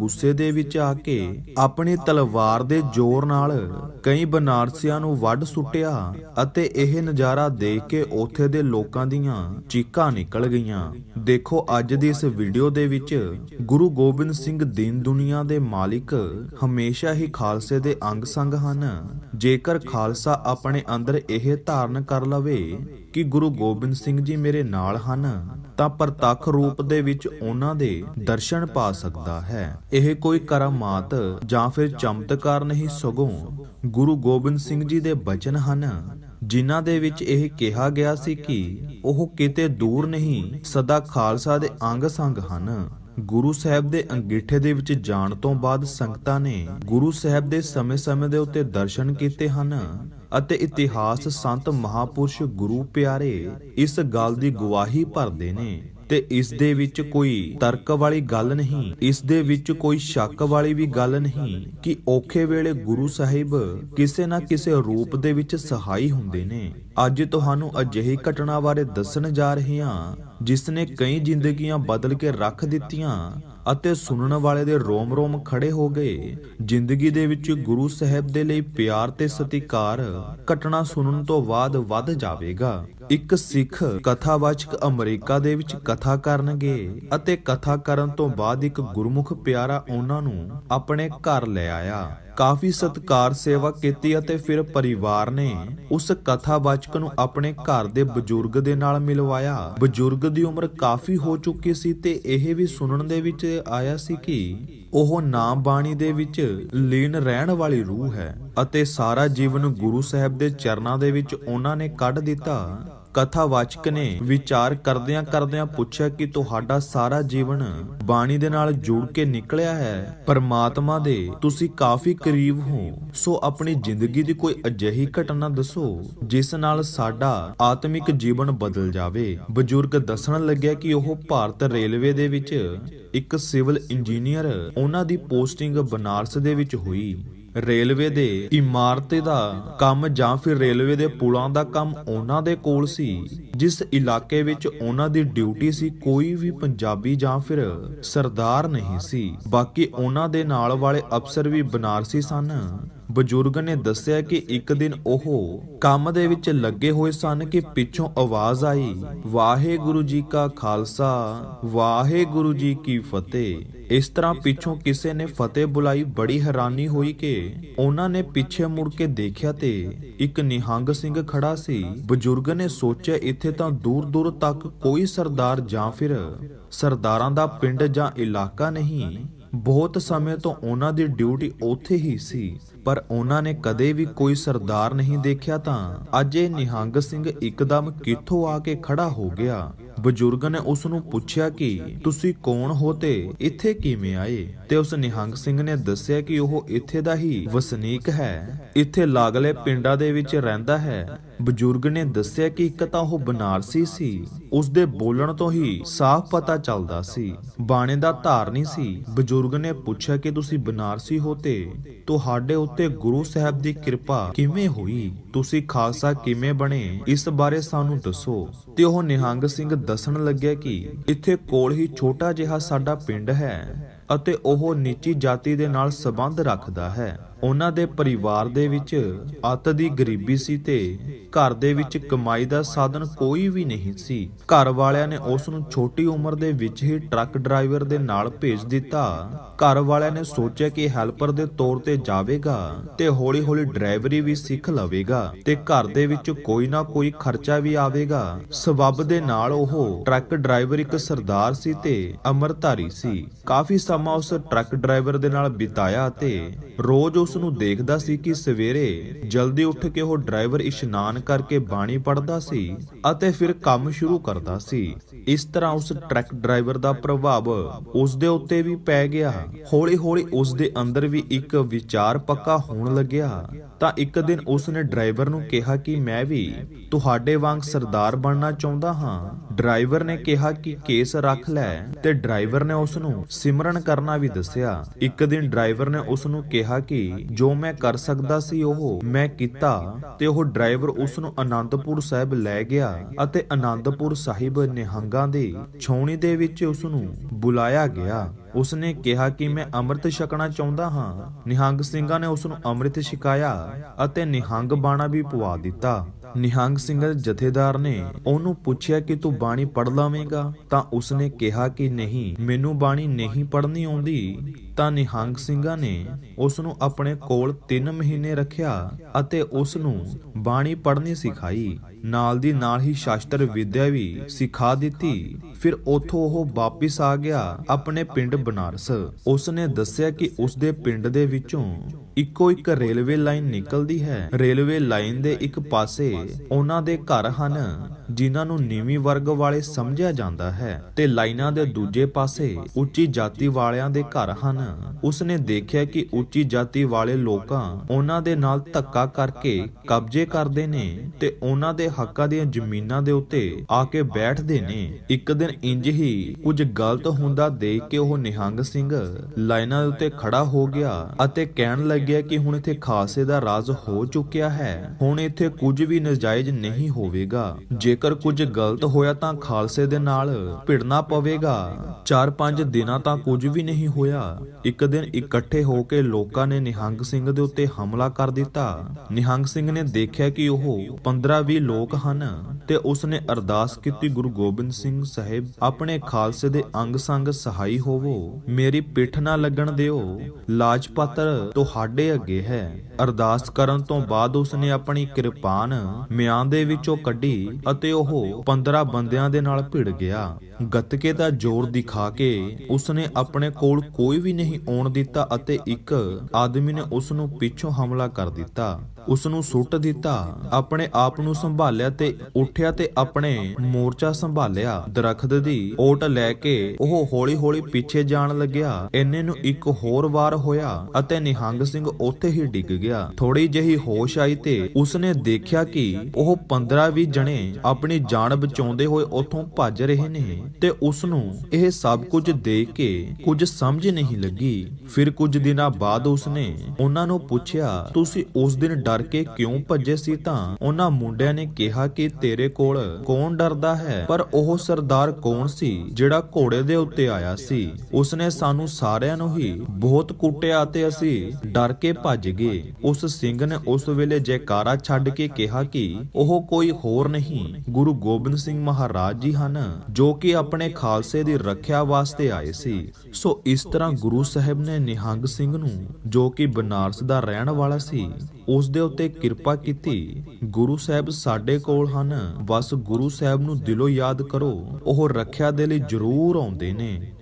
ਗੁੱਸੇ ਦੇ ਵਿੱਚ ਆ ਕੇ ਆਪਣੀ ਤਲਵਾਰ ਦੇ ਜ਼ੋਰ ਨਾਲ ਕਈ ਬਨਾਰਸੀਆਂ ਨੂੰ ਵੱਢ ਸੁੱਟਿਆ ਅਤੇ ਇਹ ਨਜ਼ਾਰਾ ਦੇਖ ਕੇ ਉੱਥੇ ਦੇ ਲੋਕਾਂ ਦੀਆਂ ਚੀਕਾਂ ਨਿਕਲ ਗਈਆਂ। ਦੇਖੋ ਅੱਜ ਦੀ ਇਸ ਵੀਡੀਓ ਦੇ ਵਿੱਚ ਗੁਰੂ ਗੋਬਿੰਦ ਸਿੰਘ ਦੀਨ ਦੁਨੀਆ ਦੇ ਮਾਲਿਕ ਹਮੇਸ਼ਾ ਹੀ ਖਾਲਸੇ ਦੇ ਅੰਗ ਸੰਗ ਹਨ। ਜੇਕਰ ਖਾਲਸਾ ਆਪਣੇ ਅੰਦਰ ਇਹ ਧਾਰਨ ਕਰ ਲਵੇ ਕਿ ਗੁਰੂ ਗੋਬਿੰਦ ਸਿੰਘ ਜੀ ਮੇਰੇ ਨਾਲ ਹਨ ਤਾਂ ਪ੍ਰਤੱਖ ਰੂਪ ਦੇ ਵਿੱਚ ਉਹਨਾਂ ਦੇ ਦਰਸ਼ਨ ਪਾ ਸਕਦਾ ਹੈ। ਇਹ ਕੋਈ ਕਰਾਮਾਤ ਜਾਂ ਫਿਰ ਚਮਤਕਾਰ ਨਹੀਂ, ਸਗੋਂ ਗੁਰੂ ਗੋਬਿੰਦ ਸਿੰਘ ਜੀ ਦੇ ਬਚਨ ਹਨ, ਜਿਨ੍ਹਾਂ ਦੇ ਵਿੱਚ ਇਹ ਕਿਹਾ ਗਿਆ ਸੀ ਕਿ ਉਹ ਕਿਤੇ ਦੂਰ ਨਹੀਂ, ਸਦਾ ਖਾਲਸਾ ਦੇ ਅੰਗ ਸੰਗ ਹਨ। ਗੁਰੂ ਸਾਹਿਬ ਦੇ ਅੰਗੀਠੇ ਦੇ ਵਿੱਚ ਜਾਣ ਤੋਂ ਬਾਅਦ ਸੰਗਤਾਂ ਨੇ ਗੁਰੂ ਸਾਹਿਬ ਦੇ ਸਮੇਂ-ਸਮੇਂ ਦੇ ਉੱਤੇ ਦਰਸ਼ਨ ਕੀਤੇ ਹਨ। ਅਤੇ ਇਤਿਹਾਸ ਸੰਤ ਮਹਾਪੁਰਸ਼ ਗੁਰੂ ਪਿਆਰੇ ਇਸ ਗੱਲ ਦੀ ਗਵਾਹੀ ਭਰਦੇ ਨੇ ਤੇ ਇਸ ਦੇ ਵਿੱਚ ਕੋਈ ਤਰਕ ਵਾਲੀ ਗੱਲ ਨਹੀਂ, ਇਸ ਦੇ ਵਿੱਚ ਕੋਈ ਸ਼ੱਕ ਵਾਲੀ ਵੀ ਗੱਲ ਨਹੀਂ ਕਿ ਔਖੇ ਵੇਲੇ ਗੁਰੂ ਸਾਹਿਬ ਕਿਸੇ ਨਾ ਕਿਸੇ ਰੂਪ ਦੇ ਵਿੱਚ ਸਹਾਈ ਹੁੰਦੇ ਨੇ। ਅੱਜ ਤੁਹਾਨੂੰ ਅਜਿਹੀ ਘਟਨਾ ਬਾਰੇ ਦੱਸਣ ਜਾ ਰਹੇ ਹਾਂ ਜਿਸ ਨੇ ਕਈ ਜ਼ਿੰਦਗੀਆਂ ਬਦਲ ਕੇ ਰੱਖ ਦਿੱਤੀਆਂ ਅਤੇ ਸੁਣਨ ਵਾਲੇ ਦੇ ਰੋਮ-ਰੋਮ ਖੜੇ ਹੋ ਗਏ। ਜ਼ਿੰਦਗੀ ਦੇ ਵਿੱਚ ਗੁਰੂ ਸਾਹਿਬ ਦੇ ਲਈ ਪਿਆਰ ਤੇ ਸਤਿਕਾਰ ਘਟਨਾ ਸੁਣਨ ਤੋਂ ਬਾਅਦ ਵੱਧ ਜਾਵੇਗਾ। ਇੱਕ ਸਿੱਖ ਕਥਾਵਾਚਕ ਅਮਰੀਕਾ ਦੇ ਵਿੱਚ ਕਥਾ ਕਰਨਗੇ ਅਤੇ ਕਥਾ ਕਰਨ ਤੋਂ ਬਾਅਦ ਇੱਕ ਗੁਰਮੁਖ ਪਿਆਰਾ ਉਹਨਾਂ ਨੂੰ ਆਪਣੇ ਘਰ ਲੈ ਆਇਆ। ਕਾਫੀ ਸਤਕਾਰ ਸੇਵਾ ਕੀਤੀ ਅਤੇ ਫਿਰ ਪਰਿਵਾਰ ਨੇ ਉਸ ਕਥਾਵਾਚਕ ਨੂੰ ਆਪਣੇ ਘਰ ਦੇ ਬਜ਼ੁਰਗ ਦੇ ਨਾਲ ਮਿਲਵਾਇਆ। ਬਜ਼ੁਰਗ ਦੀ ਉਮਰ ਕਾਫੀ ਹੋ ਚੁੱਕੀ ਸੀ ਤੇ ਇਹ ਵੀ ਸੁਣਨ ਦੇ ਵਿੱਚ ਆਇਆ ਸੀ ਕਿ ਉਹ ਨਾਮ ਬਾਣੀ ਦੇ ਵਿੱਚ ਲੀਨ ਰਹਿਣ ਵਾਲੀ ਰੂਹ ਹੈ ਅਤੇ ਸਾਰਾ ਜੀਵਨ ਗੁਰੂ ਸਾਹਿਬ ਦੇ ਚਰਨਾਂ ਦੇ ਵਿੱਚ ਉਹਨਾਂ ਨੇ ਕੱਢ ਦਿੱਤਾ। ਕਥਾਵਾਚਕ ਨੇ ਵਿਚਾਰ ਕਰਦਿਆਂ ਕਰਦਿਆਂ ਪੁੱਛਿਆ ਕਿ ਤੁਹਾਡਾ ਸਾਰਾ ਜੀਵਨ ਬਾਣੀ ਦੇ ਨਾਲ ਜੁੜ ਕੇ ਨਿਕਲਿਆ ਹੈ। ਪਰਮਾਤਮਾ ਦੇ ਤੁਸੀਂ ਕਾਫੀ ਕਰੀਬ ਹੋ। ਸੋ ਆਪਣੀ ਜ਼ਿੰਦਗੀ ਦੀ ਕੋਈ ਅਜਿਹੀ ਘਟਨਾ ਦੱਸੋ, ਜਿਸ ਨਾਲ ਸਾਡਾ ਆਤਮਿਕ ਜੀਵਨ ਬਦਲ ਜਾਵੇ। ਬਜ਼ੁਰਗ ਦੱਸਣ ਲੱਗਿਆ ਕਿ ਉਹ ਭਾਰਤ ਰੇਲਵੇ ਦੇ ਵਿੱਚ ਇੱਕ ਸਿਵਲ ਇੰਜੀਨੀਅਰ, ਉਹਨਾਂ ਦੀ ਪੋਸਟਿੰਗ ਬਨਾਰਸ ਦੇ ਵਿੱਚ ਹੋਈ। ਰੇਲਵੇ ਦੇ ਇਮਾਰਤ ਦਾ ਕੰਮ ਜਾਂ ਫਿਰ ਰੇਲਵੇ ਦੇ ਪੁਲਾਂ ਦਾ ਕੰਮ ਉਹਨਾਂ ਦੇ ਕੋਲ ਸੀ। ਜਿਸ ਇਲਾਕੇ ਵਿੱਚ ਉਹਨਾਂ ਦੀ ਡਿਊਟੀ ਸੀ, ਕੋਈ ਵੀ ਪੰਜਾਬੀ ਜਾਂ ਫਿਰ ਸਰਦਾਰ ਨਹੀਂ ਸੀ। ਬਾਕੀ ਉਹਨਾਂ ਦੇ ਨਾਲ ਵਾਲੇ ਅਫਸਰ ਵੀ ਬਨਾਰਸੀ ਸਨ। ਬਜ਼ੁਰਗ ਨੇ ਦੱਸਿਆ ਕਿ ਇੱਕ ਦਿਨ ਉਹ ਕੰਮ ਦੇ ਵਿੱਚ ਲੱਗੇ ਹੋਏ ਸਨ ਕਿ ਪਿੱਛੋਂ ਆਵਾਜ਼ ਆਈ, ਵਾਹਿਗੁਰੂ ਜੀ ਕਾ ਖਾਲਸਾ, ਵਾਹਿਗੁਰੂ ਜੀ ਕੀ ਫਤਿਹ। ਇਸ ਤਰ੍ਹਾਂ ਪਿੱਛੋਂ ਕਿਸੇ ਨੇ ਫਤਿਹ ਬੁਲਾਈ, ਬੜੀ ਹੈਰਾਨੀ ਹੋਈ ਕਿ ਉਹਨਾਂ ਨੇ ਪਿੱਛੇ ਮੁੜ ਕੇ ਦੇਖਿਆ ਤੇ ਇੱਕ ਨਿਹੰਗ ਸਿੰਘ ਖੜਾ ਸੀ। ਬਜ਼ੁਰਗ ਨੇ ਸੋਚਿਆ, ਇੱਥੇ ਤਾਂ ਦੂਰ ਦੂਰ ਤੱਕ ਕੋਈ ਸਰਦਾਰ ਜਾਂ ਫਿਰ ਸਰਦਾਰਾਂ ਦਾ ਪਿੰਡ ਜਾਂ ਇਲਾਕਾ ਨਹੀਂ। ਬਹੁਤ ਸਮੇਂ ਤੋਂ ਉਹਨਾਂ ਦੀ ਡਿਊਟੀ ਉੱਥੇ ਹੀ ਸੀ। ਪਰ ਉਹਨਾਂ ਨੇ ਕਦੇ ਵੀ ਕੋਈ ਸਰਦਾਰ ਨਹੀਂ ਦੇਖਿਆ ਤਾਂ ਅੱਜ ਇਹ ਨਿਹੰਗ ਸਿੰਘ ਇੱਕਦਮ ਕਿੱਥੋਂ ਆ ਕੇ ਖੜਾ ਹੋ ਗਿਆ? ਬਜ਼ੁਰਗ ਨੇ ਉਸ ਨੂੰ ਪੁੱਛਿਆ ਕਿ, ਤੁਸੀਂ ਕੌਣ ਹੋ ਤੇ ਇੱਥੇ ਕਿਵੇਂ ਆਏ? ਤੇ ਉਸ ਨਿਹੰਗ ਸਿੰਘ ਨੇ ਦੱਸਿਆ ਕਿ ਉਹ ਇੱਥੇ ਦਾ ਹੀ ਵਸਨੀਕ ਹੈ। ਇੱਥੇ ਲਾਗਲੇ ਪਿੰਡਾਂ ਦੇ ਵਿੱਚ ਰਹਿੰਦਾ ਹੈ। ਬਜ਼ੁਰਗ ਨੇ ਦੱਸਿਆ ਕਿ ਇੱਕ ਤਾਂ ਉਹ ਬਨਾਰਸੀ ਸੀ। ਉਸ ਦੇ ਬੋਲਣ ਤੋਂ ਹੀ ਸਾਫ਼ ਪਤਾ ਚੱਲਦਾ ਸੀ। ਬਾਣੇ ਦਾ ਧਾਰਨੀ ਸੀ। ਬਜ਼ੁਰਗ ਨੇ ਪੁੱਛਿਆ ਕਿ, ਤੁਸੀਂ ਬਨਾਰਸੀ ਹੋ ਤੇ ਤੁਹਾਡੇ ਉੱਤੇ ਗੁਰੂ ਸਾਹਿਬ ਦੀ ਕਿਰਪਾ ਕਿਵੇਂ ਹੋਈ? ਤੁਸੀਂ ਖਾਲਸਾ ਕਿਵੇਂ ਬਣੇ? ਇਸ ਬਾਰੇ ਸਾਨੂੰ ਦੱਸੋ। ਤੇ ਉਹ ਨਿਹੰਗ ਸਿੰਘ ਦੱਸਣ ਲੱਗਿਆ ਕਿ ਇੱਥੇ ਕੋਲ ਹੀ ਛੋਟਾ ਜਿਹਾ ਸਾਡਾ ਪਿੰਡ ਹੈ। ਅਤੇ ਉਹ ਨੀਚੀ ਜਾਤੀ ਦੇ ਨਾਲ ਸੰਬੰਧ ਰੱਖਦਾ ਹੈ। ਉਹਨਾਂ ਦੇ ਪਰਿਵਾਰ ਦੇ ਵਿੱਚ ਅੱਤ ਦੀ ਗਰੀਬੀ ਸੀ ਤੇ ਘਰ ਦੇ ਵਿੱਚ ਕਮਾਈ ਦਾ ਸਾਧਨ ਕੋਈ ਵੀ ਨਹੀਂ ਸੀ। ਘਰ ਵਾਲਿਆਂ ਨੇ ਉਸ ਨੂੰ ਛੋਟੀ ਉਮਰ ਦੇ ਵਿੱਚ ਹੀ ਟਰੱਕ ਡਰਾਈਵਰ ਦੇ ਨਾਲ ਭੇਜ ਦਿੱਤਾ। ਘਰ ਵਾਲਿਆਂ ਨੇ ਸੋਚਿਆ ਕਿ ਹੈਲਪਰ ਦੇ ਤੌਰ ਤੇ ਜਾਵੇਗਾ ਤੇ ਹੌਲੀ-ਹੌਲੀ ਡਰਾਈਵਰੀ ਵੀ ਸਿੱਖ ਲਵੇਗਾ ਤੇ ਘਰ ਦੇ ਵਿੱਚ ਕੋਈ ਨਾ ਕੋਈ ਖਰਚਾ ਵੀ ਆਵੇਗਾ। ਸਬੱਬ ਦੇ ਨਾਲ ਉਹ ਟਰੱਕ ਡਰਾਈਵਰ ਇੱਕ ਸਰਦਾਰ ਸੀ ਤੇ ਅਮਰਧਾਰੀ ਸੀ। ਕਾਫੀ ਸਮਾਂ ਉਸ ਟਰੱਕ ਡਰਾਈਵਰ ਦੇ ਨਾਲ ਬਿਤਾਇਆ ਤੇ ਰੋਜ਼ ਉਸ ਨੂੰ ਦੇਖਦਾ ਸੀ ਕਿ ਸਵੇਰੇ ਜਲਦੀ ਉੱਠ ਕੇ ਉਹ ਡਰਾਈਵਰ ਇਸ਼ਨਾਨ ਕਰਕੇ ਬਾਣੀ ਪੜ੍ਹਦਾ ਸੀ ਅਤੇ ਫਿਰ ਕੰਮ ਸ਼ੁਰੂ ਕਰਦਾ ਸੀ। ਇਸ ਤਰ੍ਹਾਂ ਉਸ ਟਰੱਕ ਡਰਾਈਵਰ ਦਾ ਪ੍ਰਭਾਵ ਉਸ ਦੇ ਉੱਤੇ ਵੀ ਪੈ ਗਿਆ। ਹੌਲੀ-ਹੌਲੀ ਉਸ ਦੇ ਅੰਦਰ ਵੀ ਇੱਕ ਵਿਚਾਰ ਪੱਕਾ ਹੋਣ ਲੱਗਿਆ। ਤਾਂ ਇੱਕ ਦਿਨ ਉਸ ਨੇ ਡਰਾਈਵਰ ਨੂੰ ਕਿਹਾ ਕਿ ਮੈਂ ਵੀ ਤੁਹਾਡੇ ਵਾਂਗ ਸਰਦਾਰ ਬਣਨਾ ਚਾਹੁੰਦਾ ਹਾਂ। ਡਰਾਈਵਰ ਨੇ ਕਿਹਾ ਕਿ ਕੇਸ ਰੱਖ ਲੈ ਤੇ ਡਰਾਈਵਰ ਨੇ ਉਸ ਨੂੰ ਸਿਮਰਨ ਕਰਨਾ ਵੀ ਦੱਸਿਆ। ਇੱਕ ਦਿਨ ਡਰਾਈਵਰ ਨੇ ਉਸ ਨੂੰ ਕਿਹਾ ਕਿ ਜੋ ਮੈਂ ਕਰ ਸਕਦਾ ਸੀ ਉਹ ਮੈਂ ਕੀਤਾ ਤੇ ਉਹ ਡਰਾਈਵਰ ਉਸ ਨੂੰ ਆਨੰਦਪੁਰ ਸਾਹਿਬ ਲੈ ਗਿਆ ਅਤੇ ਆਨੰਦਪੁਰ ਸਾਹਿਬ ਨਿਹੰਗਾਂ ਦੀ ਛਾਉਣੀ ਦੇ ਵਿੱਚ ਉਸ ਨੂੰ ਬੁਲਾਇਆ ਗਿਆ। ਉਸਨੇ ਕਿਹਾ ਕਿ ਮੈਂ ਅੰਮ੍ਰਿਤ ਛਕਣਾ ਚਾਹੁੰਦਾ ਹਾਂ। ਨਿਹੰਗ ਸਿੰਘਾਂ ਨੇ ਉਸ ਨੂੰ ਅੰਮ੍ਰਿਤ ਛਕਾਇਆ ਅਤੇ ਨਿਹੰਗ ਬਾਣਾ ਵੀ ਪਵਾ ਦਿੱਤਾ। ਨਿਹੰਗ ਸਿੰਘ ਜਥੇਦਾਰ ਨੇ ਉਹਨੂੰ ਪੁੱਛਿਆ ਕਿ ਤੂੰ ਬਾਣੀ ਪੜ ਲਵੇਂਗਾ? ਤਾਂ ਉਸਨੇ ਕਿਹਾ ਕਿ ਨਹੀਂ, ਮੈਨੂੰ ਬਾਣੀ ਨਹੀਂ ਪੜਨੀ ਆਉਂਦੀ। ਤਾਂ ਨਿਹੰਗ ਸਿੰਘਾਂ ਨੇ ਉਸ ਨੂੰ ਆਪਣੇ ਕੋਲ 3 ਮਹੀਨੇ ਰੱਖਿਆ ਅਤੇ ਉਸ ਨੂੰ ਬਾਣੀ ਪੜ੍ਹਨੀ ਸਿਖਾਈ। ਨਾਲ ਦੀ ਨਾਲ ਹੀ ਸ਼ਾਸਤਰ ਵਿਦਿਆ ਵੀ ਸਿਖਾ ਦਿੱਤੀ। ਫਿਰ ਉਥੋਂ ਉਹ ਵਾਪਿਸ ਆ ਗਿਆ ਆਪਣੇ ਪਿੰਡ ਬਨਾਰਸ। ਉਸ ਨੇ ਦੱਸਿਆ ਕਿ ਉਸ ਦੇ ਪਿੰਡ ਦੇ ਵਿੱਚੋਂ ਇੱਕੋ ਇੱਕ ਰੇਲਵੇ ਲਾਈਨ ਨਿਕਲਦੀ ਹੈ। ਰੇਲਵੇ ਲਾਈਨ ਦੇ ਇੱਕ ਪਾਸੇ ਉਹਨਾਂ ਦੇ ਘਰ ਹਨ, ਜਿਨ੍ਹਾਂ ਨੂੰ ਨੀਵੀਂ ਵਰਗ ਵਾਲੇ ਸਮਝਿਆ ਜਾਂਦਾ ਹੈ ਤੇ ਲਾਈਨਾਂ ਦੇ ਦੂਜੇ ਪਾਸੇ ਉੱਚੀ ਜਾਤੀ ਵਾਲਿਆਂ ਦੇ ਘਰ ਹਨ। ਉਸਨੇ ਦੇਖਿਆ ਕਿ ਉੱਚੀ ਜਾਤੀ ਵਾਲੇ ਲੋਕਾਂ ਉਹਨਾਂ ਦੇ ਨਾਲ ਧੱਕਾ ਕਰਕੇ ਕਬਜ਼ੇ ਕਰਦੇ ਨੇ ਤੇ ਉਹਨਾਂ ਦੇ ਹੱਕਾਂ ਦੀਆਂ ਜ਼ਮੀਨਾਂ ਦੇ ਉੱਤੇ ਆ ਕੇ ਬੈਠਦੇ ਨੇ। ਇੱਕ ਦਿਨ ਇੰਜ ਹੀ ਕੁਝ ਗਲਤ ਹੁੰਦਾ ਦੇਖ ਕੇ ਉਹ ਨਿਹੰਗ ਸਿੰਘ ਲਾਈਨਾਂ ਦੇ ਉੱਤੇ ਖੜਾ ਹੋ ਗਿਆ ਅਤੇ ਕਹਿਣ ਲੱਗ ਲੱਗਿਆ ਕਿ ਹੁਣ ਇੱਥੇ ਖਾਲਸੇ ਦਾ ਰਾਜ ਹੋ ਚੁੱਕਿਆ ਹੈ। ਹੁਣ ਇੱਥੇ ਕੁਝ ਵੀ ਨਜਾਇਜ਼ ਨਹੀਂ ਹੋਵੇਗਾ। ਜੇਕਰ ਕੁਝ ਗਲਤ ਹੋਇਆ ਤਾਂ ਖਾਲਸੇ ਦੇ ਨਾਲ ਭਿੜਨਾ ਪਵੇਗਾ। 4-5 ਦਿਨਾਂ ਤਾਂ ਕੁਝ ਵੀ ਨਹੀਂ ਹੋਇਆ। ਇੱਕ ਦਿਨ ਇਕੱਠੇ ਹੋ ਕੇ ਲੋਕਾਂ ਨੇ ਨਿਹੰਗ ਸਿੰਘ ਦੇ ਉੱਤੇ ਹਮਲਾ ਕਰ ਦਿੱਤਾ। ਨਿਹੰਗ ਸਿੰਘ ਨੇ ਦੇਖਿਆ ਕਿ ਉਹ 15-20 ਲੋਕ ਹਨ ਤੇ ਉਸਨੇ ਅਰਦਾਸ ਕੀਤੀ, ਗੁਰੂ ਗੋਬਿੰਦ ਸਿੰਘ ਸਾਹਿਬ, ਆਪਣੇ ਖਾਲਸੇ ਦੇ ਅੰਗ ਸੰਗ ਸਹਾਈ ਹੋਵੋ। ਮੇਰੀ ਪਿੱਠ ਨਾ ਲੱਗਣ ਦਿਓ। ਲਾਜਪਾਤਰ ਤੁਹਾਡੇ ਅੱਗੇ ਹੈ। ਅਰਦਾਸ ਕਰਨ ਤੋਂ ਬਾਅਦ ਉਸਨੇ ਆਪਣੀ ਕਿਰਪਾਨ ਮਿਆਂ ਦੇ ਵਿੱਚੋਂ ਕੱਢੀ ਅਤੇ ਉਹ 15 ਬੰਦਿਆਂ ਦੇ ਨਾਲ ਭਿੜ ਗਿਆ। ਗੱਤਕੇ ਦਾ ਜ਼ੋਰ ਦਿਖਾ ਕੇ ਉਸਨੇ ਆਪਣੇ ਕੋਲ ਕੋਈ ਵੀ ਨਹੀਂ ਆਉਣ ਦਿੱਤਾ ਅਤੇ ਇੱਕ ਆਦਮੀ ਨੇ ਉਸ ਨੂੰ ਪਿੱਛੋਂ ਹਮਲਾ ਕਰ ਦਿੱਤਾ। ਉਸ ਨੂੰ ਸੁੱਟ ਦਿੱਤਾ। ਆਪਣੇ ਆਪ ਨੂੰ ਸੰਭਾਲਿਆ ਤੇ ਉੱਠਿਆ ਤੇ ਆਪਣੇ ਮੋਰਚਾ ਸੰਭਾਲਿਆ। ਦਰਖਤ ਦੀ ਓਟ ਲੈ ਕੇ ਉਹ ਹੌਲੀ-ਹੌਲੀ ਪਿੱਛੇ ਜਾਣ ਲੱਗਿਆ। ਇੰਨੇ ਨੂੰ ਇੱਕ ਹੋਰ ਵਾਰ ਹੋਇਆ ਅਤੇ ਨਿਹੰਗ ਸਿੰਘ ਉੱਥੇ ਹੀ ਡਿੱਗ ਗਿਆ। ਥੋੜੀ ਜਿਹੀ ਹੋਸ਼ ਆਈ ਤੇ ਉਸਨੇ ਦੇਖਿਆ ਕਿ ਉਹ 15-20 ਜਣੇ ਆਪਣੀ ਜਾਨ ਬਚਾਉਂਦੇ ਹੋਏ ਉੱਥੋਂ ਭੱਜ ਰਹੇ ਨੇ ਤੇ ਉਸ ਨੂੰ ਇਹ ਸਭ ਕੁਝ ਦੇਖ ਕੇ ਕੁਝ ਸਮਝ ਨਹੀਂ ਲੱਗੀ। ਫਿਰ ਕੁਝ ਦਿਨਾਂ ਬਾਅਦ ਉਸਨੇ ਉਹਨਾਂ ਨੂੰ ਪੁੱਛਿਆ, ਤੁਸੀਂ ਉਸ ਦਿਨ ਡਰ ਕੇ ਕਿਉਂ ਭੱਜੇ ਸੀ ਤਾਂ ਉਹਨਾਂ ਮੁੰਡਿਆਂ ਨੇ ਕਿਹਾ ਕਿ ਤੇਰੇ ਕੋਲ ਕੌਣ ਡਰਦਾ ਹੈ, ਪਰ ਉਹ ਸਰਦਾਰ ਕੌਣ ਸੀ ਜਿਹੜਾ ਘੋੜੇ ਦੇ ਉੱਤੇ ਆਇਆ ਸੀ? ਉਸਨੇ ਸਾਨੂੰ ਸਾਰਿਆਂ ਨੂੰ ਹੀ ਬਹੁਤ ਕੁੱਟਿਆ ਤੇ ਅਸੀਂ ਡਰ ਕੇ ਭੱਜ ਗਏ। ਉਸ ਸਿੰਘ ਨੇ ਉਸ ਵੇਲੇ ਜੈਕਾਰਾ ਛੱਡ ਕੇ ਕਿਹਾ ਕਿ ਉਹ ਕੋਈ ਹੋਰ ਨਹੀਂ, ਗੁਰੂ ਗੋਬਿੰਦ ਸਿੰਘ ਮਹਾਰਾਜ ਜੀ ਹਨ, ਜੋ ਕਿ ਆਪਣੇ ਖਾਲਸੇ ਦੀ ਰੱਖਿਆ ਵਾਸਤੇ ਆਏ ਸੀ। ਸੋ ਇਸ ਤਰ੍ਹਾਂ ਗੁਰੂ ਸਾਹਿਬ ਨੇ ਨਿਹੰਗ ਸਿੰਘ ਨੂੰ, ਜੋ ਕਿ ਬਨਾਰਸ ਦਾ ਰਹਿਣ ਵਾਲਾ ਸੀ ਉਸ ਦੇ ਉੱਤੇ ਕਿਰਪਾ ਕੀਤੀ। ਗੁਰੂ ਸਾਹਿਬ ਸਾਡੇ ਕੋਲ ਹਨ। ਬਸ ਗੁਰੂ ਸਾਹਿਬ ਨੂੰ ਦਿਲੋਂ ਯਾਦ ਕਰੋ। ਉਹ ਰੱਖਿਆ ਦੇ ਲਈ ਜ਼ਰੂਰ ਆਉਂਦੇ ਨੇ।